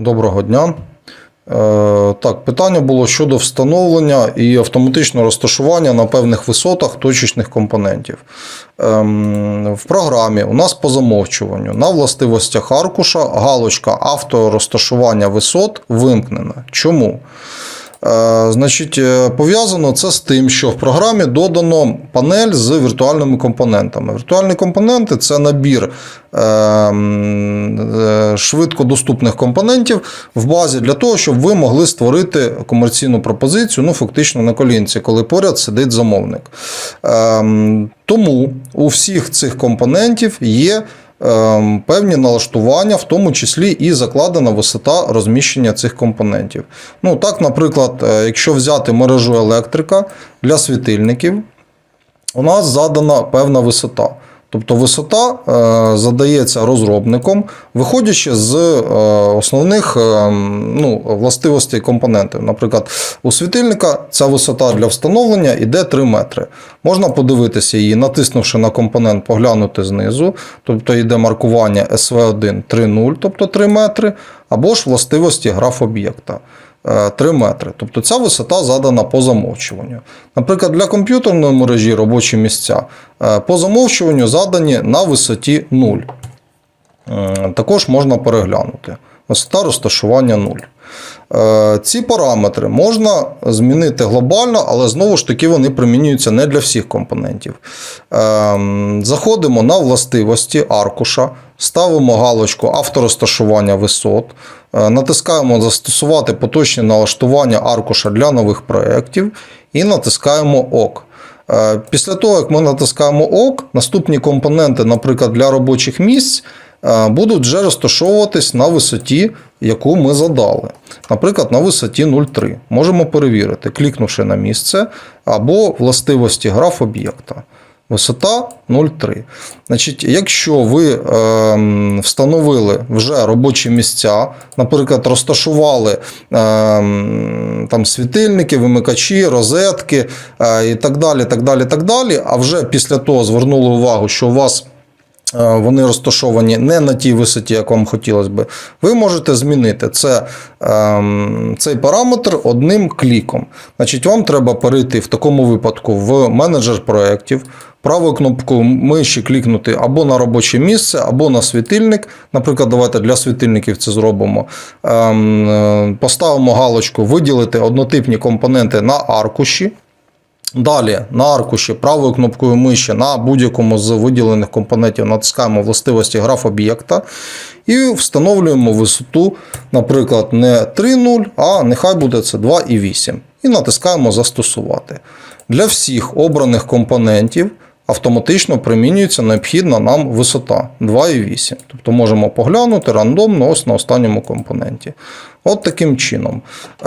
Доброго дня. Е, Так, питання було щодо встановлення і автоматичного розташування на певних висотах точечних компонентів. Ем, В програмі у нас по замовчуванню на властивостях аркуша галочка авторозташування висот вимкнена. Чому? Е, Значить, е, пов'язано це з тим, що в програмі додано панель з віртуальними компонентами. Віртуальні компоненти це набір е, швидкодоступних компонентів в базі для того, щоб ви могли створити комерційну пропозицію, ну фактично на колінці, коли поряд сидить замовник. Е, Тому у всіх цих компонентів є ем, певні налаштування, в тому числі і закладена висота розміщення цих компонентів. Ну, так, наприклад, е, якщо взяти мережу електрика для світильників, у нас задана певна висота. Тобто висота е, задається розробником, виходячи з е, основних е, ну, властивостей компонентів. Наприклад, у світильника ця висота для встановлення йде 3 метри. Можна подивитися її, натиснувши на компонент, поглянути знизу, тобто йде маркування SV1 3.0, тобто 3 метри, або ж властивості граф об'єкта. Е, 3 метри. Тобто ця висота задана по замовчуванню. Наприклад, для комп'ютерної мережі робочі місця е, по замовчуванню задані на висоті 0. Е, Також можна переглянути. Висота розташування 0. Е, Ці параметри можна змінити глобально, але знову ж таки вони примінюються не для всіх компонентів. Е, Заходимо на властивості аркуша, ставимо галочку авторозташування висот, е, натискаємо Застосувати поточні налаштування аркуша для нових проєктів і натискаємо ОК. Після того, як ми натискаємо ОК, наступні компоненти, наприклад, для робочих місць, будуть вже розташовуватись на висоті, яку ми задали. Наприклад, на висоті 0,3. Можемо перевірити, клікнувши на місце або властивості граф об'єкта. Висота 0,3. Значить, якщо ви ем, встановили вже робочі місця, наприклад, розташували ем, там світильники, вимикачі, розетки е, і так далі, так далі, так далі, а вже після того звернули увагу, що у вас е, вони розташовані не на тій висоті, як вам хотілося би, ви можете змінити це, ем, цей параметр одним кліком. Значить, вам треба перейти в такому випадку в менеджер проєктів, правою кнопкою миші клікнути або на робоче місце, або на світильник. Наприклад, давайте для світильників це зробимо. Ем, е, Поставимо галочку Виділити однотипні компоненти на аркуші. Далі на аркуші правою кнопкою миші на будь-якому з виділених компонентів натискаємо властивості граф об'єкта і встановлюємо висоту, наприклад, не 3,0, а нехай буде це 2,8. І натискаємо Застосувати. Для всіх обраних компонентів автоматично примінюється необхідна нам висота 2,8. Тобто можемо поглянути рандомно ось на останньому компоненті. От таким чином.